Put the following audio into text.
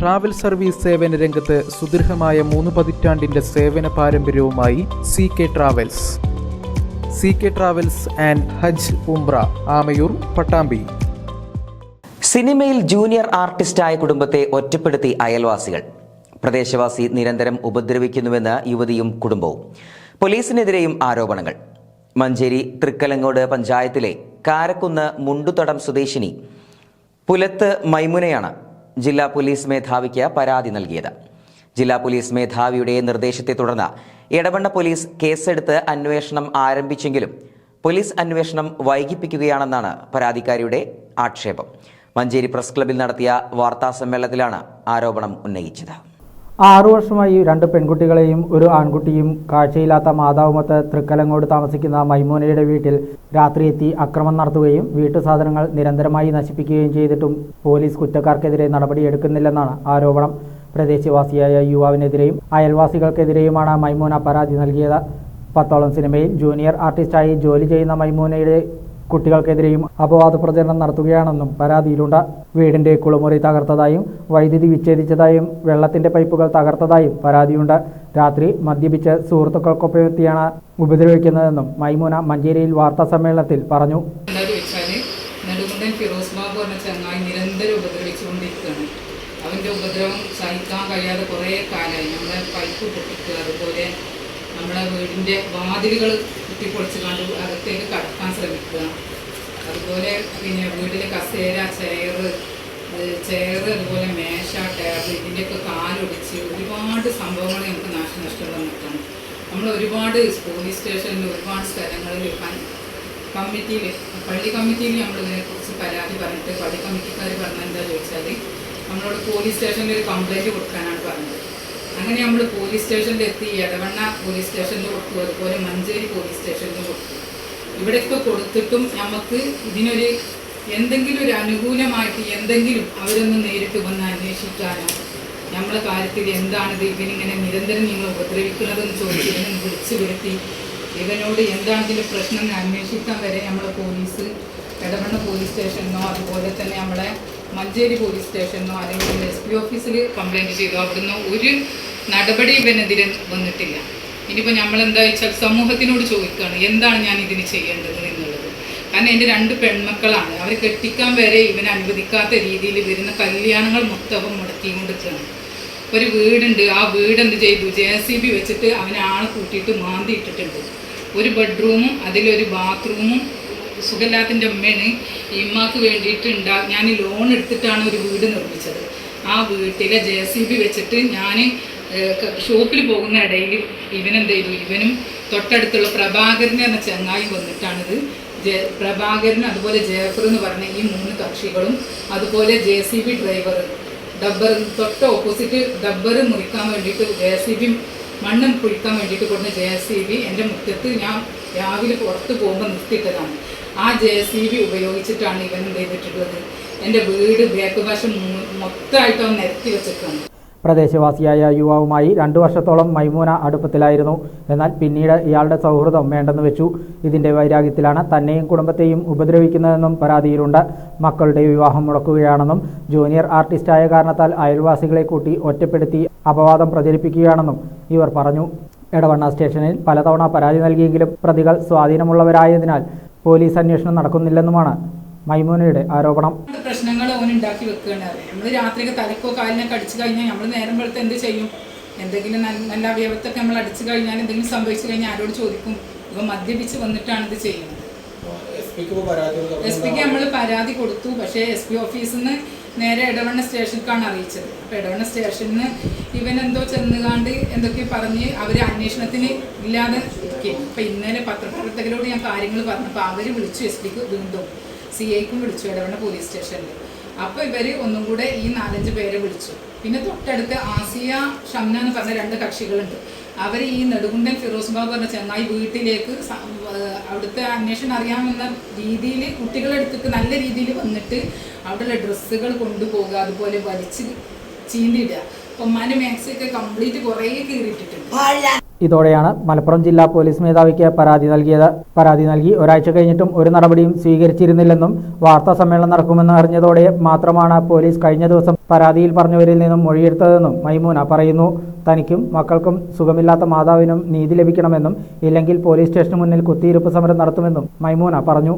Travel service സേവന രംഗത്ത് സുദീർഘമായ മൂന്ന് പതിറ്റാണ്ടിന്റെ സേവന പാരമ്പര്യവുമായി C K travels C K travels and ഹജ് ഉംബ്ര ആമയൂർ പട്ടാമ്പി. സിനിമയിൽ ജൂനിയർ ആർട്ടിസ്റ്റായ കുടുംബത്തെ ഒറ്റപ്പെടുത്തി അയൽവാസികൾ. പ്രദേശവാസി നിരന്തരം ഉപദ്രവിക്കുന്നുവെന്ന് യുവതിയും കുടുംബവും. പോലീസിനെതിരെയും ആരോപണങ്ങൾ. മഞ്ചേരി തൃക്കലങ്ങോട് പഞ്ചായത്തിലെ കാരക്കുന്ന് മുണ്ടുതടം സ്വദേശിനി. പുലത്ത് മൈമുനയാണ് ജില്ലാ പോലീസ് മേധാവിക്ക് പരാതി നൽകിയത്. ജില്ലാ പോലീസ് മേധാവിയുടെ നിർദ്ദേശത്തെ തുടർന്ന് എടവണ്ണ പോലീസ് കേസെടുത്ത് അന്വേഷണം ആരംഭിച്ചെങ്കിലും പോലീസ് അന്വേഷണം വൈകിപ്പിക്കുകയാണെന്നാണ് പരാതിക്കാരിയുടെ ആക്ഷേപം. മഞ്ചേരി പ്രസ് ക്ലബിൽ നടത്തിയ വാർത്താ സമ്മേളനത്തിലാണ് ആരോപണം ഉന്നയിച്ചത്. ആറു വർഷമായി രണ്ട് പെൺകുട്ടികളെയും ഒരു ആൺകുട്ടിയും കാഴ്ചയില്ലാത്ത മാതാവുമൊത്ത് തൃക്കലങ്ങോട് താമസിക്കുന്ന മൈമോനയുടെ വീട്ടിൽ രാത്രി എത്തി അക്രമം നടത്തുകയും വീട്ടു സാധനങ്ങൾ നിരന്തരമായി നശിപ്പിക്കുകയും ചെയ്തിട്ടും പോലീസ് കുറ്റക്കാർക്കെതിരെ നടപടിയെടുക്കുന്നില്ലെന്നാണ് ആരോപണം. പ്രദേശവാസിയായ യുവാവിനെതിരെയും അയൽവാസികൾക്കെതിരെയുമാണ് മൈമൂന പരാതി നൽകിയത്. പത്തോളം സിനിമയിൽ ജൂനിയർ ആർട്ടിസ്റ്റായി ജോലി ചെയ്യുന്ന മൈമൂനയുടെ കുട്ടികൾക്കെതിരെയും അപവാദ പ്രചരണം നടത്തുകയാണെന്നും പരാതിയിലുണ്ട്. വീടിന്റെ കുളിമുറി തകർത്തതായും വൈദ്യുതി വിച്ഛേദിച്ചതായും വെള്ളത്തിന്റെ പൈപ്പുകൾ തകർത്തതായും പരാതിയുണ്ട്. രാത്രി മദ്യപിച്ച് സുഹൃത്തുക്കൾക്കൊപ്പം എത്തിയാണ് ഉപദ്രവിക്കുന്നതെന്നും മൈമൂന മഞ്ചേരിയിൽ വാർത്താ സമ്മേളനത്തിൽ പറഞ്ഞു. ബാബു എന്ന ചങ്ങായി നിരന്തരം ഉപദ്രവം സഹിക്കാൻ കഴിയാതെ കുറേ കാലമായി. നമ്മളെ പൈപ്പ് പൊട്ടിക്കുക അതുപോലെ നമ്മളെ വീടിന്റെ വാതിലുകൾ കുത്തിപ്പൊളിച്ച് കണ്ട് അകത്തേക്ക് കടക്കാൻ ശ്രമിക്കുക അതുപോലെ പിന്നെ വീട്ടിൽ കസേര ചെയറ് ചെയറ് അതുപോലെ മേശ ടേബിൾ ഇതിന്റെയൊക്കെ കാലൊടിച്ച് ഒരുപാട് സംഭവങ്ങൾ നമുക്ക് നാശനഷ്ടം വന്നിട്ടാണ് നമ്മൾ ഒരുപാട് പോലീസ് സ്റ്റേഷനിൽ ഒരുപാട് സ്ഥലങ്ങളിൽ കമ്മിറ്റിയിൽ പള്ളി കമ്മിറ്റിയിൽ നമ്മൾ ഇതിനെക്കുറിച്ച് പരാതി പറഞ്ഞിട്ട് പള്ളി കമ്മിറ്റിക്കാർ പറഞ്ഞ എന്താ ചോദിച്ചാൽ നമ്മളോട് പോലീസ് സ്റ്റേഷനിൽ ഒരു കംപ്ലൈന്റ് കൊടുക്കാനാണ് പറഞ്ഞത്. അങ്ങനെ നമ്മൾ പോലീസ് സ്റ്റേഷനിൽ എത്തി എടവണ്ണ പോലീസ് സ്റ്റേഷനിൽ കൊടുത്തു അതുപോലെ മഞ്ചേരി പോലീസ് സ്റ്റേഷനിൽ കൊടുത്തു. ഇവിടെയൊക്കെ കൊടുത്തിട്ടും നമുക്ക് ഇതിനൊരു എന്തെങ്കിലും ഒരു അനുകൂലമായിട്ട് എന്തെങ്കിലും അവരൊന്ന് നേരിട്ട് വന്ന് അന്വേഷിക്കാനോ നമ്മളെ കാര്യത്തിൽ എന്താണിത് ഇവനിങ്ങനെ നിരന്തരം നിങ്ങൾ ഉപദ്രവിക്കുന്നതെന്ന് ചോദിച്ച് ഇവനെ വിളിച്ചു വരുത്തി. ഇവനോട് എന്താണ് ഇതിന്റെ പ്രശ്നം അന്വേഷിക്കാൻ വരെ നമ്മളെ പോലീസ് ഇടപെടുന്ന പോലീസ് സ്റ്റേഷനോ അതുപോലെ തന്നെ നമ്മളെ മഞ്ചേരി പോലീസ് സ്റ്റേഷനോ അല്ലെങ്കിൽ എസ് പി ഓഫീസിൽ കംപ്ലൈന്റ് ചെയ്തു അവിടുന്ന് ഒരു നടപടി ഇവനെതിരെ വന്നിട്ടില്ല. ഇനിയിപ്പോൾ നമ്മൾ എന്താ വെച്ചാൽ സമൂഹത്തിനോട് ചോദിക്കുകയാണ് എന്താണ് ഞാൻ ഇതിന് ചെയ്യേണ്ടത് എന്നുള്ളത്. കാരണം എന്റെ രണ്ട് പെൺമക്കളാണ് അവർ കെട്ടിക്കാൻ വരെ ഇവനെ അനുവദിക്കാത്ത രീതിയിൽ വരുന്ന കല്യാണങ്ങൾ മൊത്തവും മുടക്കിക്കൊണ്ടിരിക്കുകയാണ് ഒരു വീടുണ്ട് ആ വീട് എന്ത് ചെയ്തു? ജെ സി ബി വെച്ചിട്ട് അവനെ ആളെ കൂട്ടിയിട്ട് മാന്തി ഇട്ടിട്ടുണ്ട്. ഒരു ബെഡ്റൂമും അതിലൊരു ബാത്റൂമും സുഖല്ലാത്തിന്റെ അമ്മയാണ് ഇമ്മക്ക് വേണ്ടിയിട്ട് ഉണ്ടാ ഞാൻ ലോൺ എടുത്തിട്ടാണ് ഒരു വീട് നിർമ്മിച്ചത്. ആ വീട്ടിലെ ജെ സി ബി വെച്ചിട്ട് ഞാൻ ഷോപ്പിൽ പോകുന്ന ഇടയിൽ ഇവനെന്ത് ചെയ്തു ഇവനും തൊട്ടടുത്തുള്ള പ്രഭാകരനെ എന്ന ചങ്ങായി വന്നിട്ടാണിത് ജെ പ്രഭാകരൻ അതുപോലെ ജേഫർ എന്ന് പറഞ്ഞ ഈ മൂന്ന് കക്ഷികളും അതുപോലെ ജെ സി ബി ഡ്രൈവർ ഡബ്ബർ തൊട്ട് ഓപ്പോസിറ്റ് ഡബ്ബർ മുറിക്കാൻ വേണ്ടിയിട്ട് ജെ സി ബി മണ്ണ് കുഴിക്കാൻ വേണ്ടിയിട്ട് കൊടുത്ത ജെ സി ബി എന്റെ മുറ്റത്ത് ഞാൻ രാവിലെ പുറത്ത് പോകുമ്പോൾ നിർത്തിയിട്ടതാണ്. ആ ജെ സി ബി ഉപയോഗിച്ചിട്ടാണ് ഇവൻ എന്ത് ചെയ്തിട്ടുള്ളത് എന്റെ വീട് ബാക്ക് ഭാഷ മൊത്തമായിട്ട് അവൻ നിരത്തി വെച്ചിട്ടാണ്. പ്രദേശവാസിയായ യുവാവുമായി രണ്ടു വർഷത്തോളം മൈമൂന അടുപ്പത്തിലായിരുന്നു. എന്നാൽ പിന്നീട് ഇയാളുടെ സൗഹൃദം വേണ്ടെന്ന് വെച്ചു. ഇതിന്റെ വൈരാഗ്യത്തിലാണ് തന്നെയും കുടുംബത്തെയും ഉപദ്രവിക്കുന്നതെന്നും പരാതിയിലുണ്ട്. മക്കളുടെ വിവാഹം മുടക്കുകയാണെന്നും ജൂനിയർ ആർട്ടിസ്റ്റായ കാരണത്താൽ അയൽവാസികളെ കൂട്ടി ഒറ്റപ്പെടുത്തി അപവാദം പ്രചരിപ്പിക്കുകയാണെന്നും ഇവർ പറഞ്ഞു. എടവണ്ണ സ്റ്റേഷനിൽ പലതവണ പരാതി നൽകിയെങ്കിലും പ്രതികൾ സ്വാധീനമുള്ളവരായതിനാൽ പോലീസ് അന്വേഷണം നടക്കുന്നില്ലെന്നുമാണ് മൈമൂനയുടെ ആരോപണം. പ്രശ്നങ്ങൾ ഓൻ ഉണ്ടാക്കി വെക്കുകയാണ് നമ്മൾ രാത്രിയൊക്കെ തലക്കോ കാലിനൊക്കെ അടിച്ചു കഴിഞ്ഞാൽ നമ്മൾ നേരം വെളുത്ത് എന്ത് ചെയ്യും? എന്തെങ്കിലും നല്ല അവയവത്തൊക്കെ നമ്മൾ അടിച്ചു കഴിഞ്ഞാൽ എന്തെങ്കിലും സംഭവിച്ചു കഴിഞ്ഞാൽ ആരോട് ചോദിക്കും? ഇവ മദ്യപിച്ച് വന്നിട്ടാണ് ഇത് ചെയ്യുന്നത്. എസ് പിക്ക് നമ്മൾ പരാതി കൊടുത്തു. പക്ഷേ എസ് പി ഓഫീസിൽ നിന്ന് നേരെ ഇടവണ്ണ സ്റ്റേഷനിലേക്കാണ് അറിയിച്ചത്. അപ്പോൾ ഇടവണ്ണ സ്റ്റേഷനിൽ നിന്ന് ഇവൻ എന്തോ ചെന്നുകാണ്ട് എന്തൊക്കെ പറഞ്ഞ് അവർ അന്വേഷണത്തിന് ഇല്ലാതെ ഇരിക്കും അപ്പോൾ ഇന്നലെ പത്രപ്രവർത്തകരോട് ഞാൻ കാര്യങ്ങൾ പറഞ്ഞപ്പോൾ അവർ വിളിച്ചു എസ് പിക്ക് വീണ്ടും. സി ഐക്കും വിളിച്ചു ഇടവണ്ണ പോലീസ് സ്റ്റേഷനിൽ അപ്പോൾ ഇവർ ഒന്നും കൂടെ ഈ നാലഞ്ച് പേരെ വിളിച്ചു. പിന്നെ തൊട്ടടുത്ത് ആസിയ ഷംന എന്ന് പറഞ്ഞ രണ്ട് കക്ഷികളുണ്ട്. അവർ ഈ നെടുകുണ്ടൻ ഫിറോസ് ബാബു പറഞ്ഞ ചെന്നായി വീട്ടിലേക്ക് അവിടുത്തെ അന്വേഷണം അറിയാമെന്ന രീതിയിൽ കുട്ടികളെടുത്തിട്ട് നല്ല രീതിയിൽ വന്നിട്ട് അവിടെയുള്ള ഡ്രസ്സുകൾ കൊണ്ടുപോകുക അതുപോലെ വലിച്ച് ചീന്തിയിടുക. അപ്പം ഉമ്മാന്റെ മാക്സിയൊക്കെ കംപ്ലീറ്റ് കുറേ കീറിയിട്ടിട്ടുണ്ട്. ഇതോടെയാണ് മലപ്പുറം ജില്ലാ പോലീസ് മേധാവിക്ക് പരാതി നൽകിയത്. പരാതി നൽകി ഒരാഴ്ച കഴിഞ്ഞിട്ടും ഒരു നടപടിയും സ്വീകരിച്ചിരുന്നില്ലെന്നും വാർത്താ സമ്മേളനം നടക്കുമെന്ന് അറിഞ്ഞതോടെ മാത്രമാണ് പോലീസ് കഴിഞ്ഞ ദിവസം പരാതിയിൽ പറഞ്ഞവരിൽ നിന്നും മൊഴിയെടുത്തതെന്നും മൈമൂന പറയുന്നു. തനിക്കും മക്കൾക്കും സുഖമില്ലാത്ത മാതാവിനും നീതി ലഭിക്കണമെന്നും ഇല്ലെങ്കിൽ പോലീസ് സ്റ്റേഷന് മുന്നിൽ കുത്തിയിരുപ്പ് സമരം നടത്തുമെന്നും മൈമൂന പറഞ്ഞു.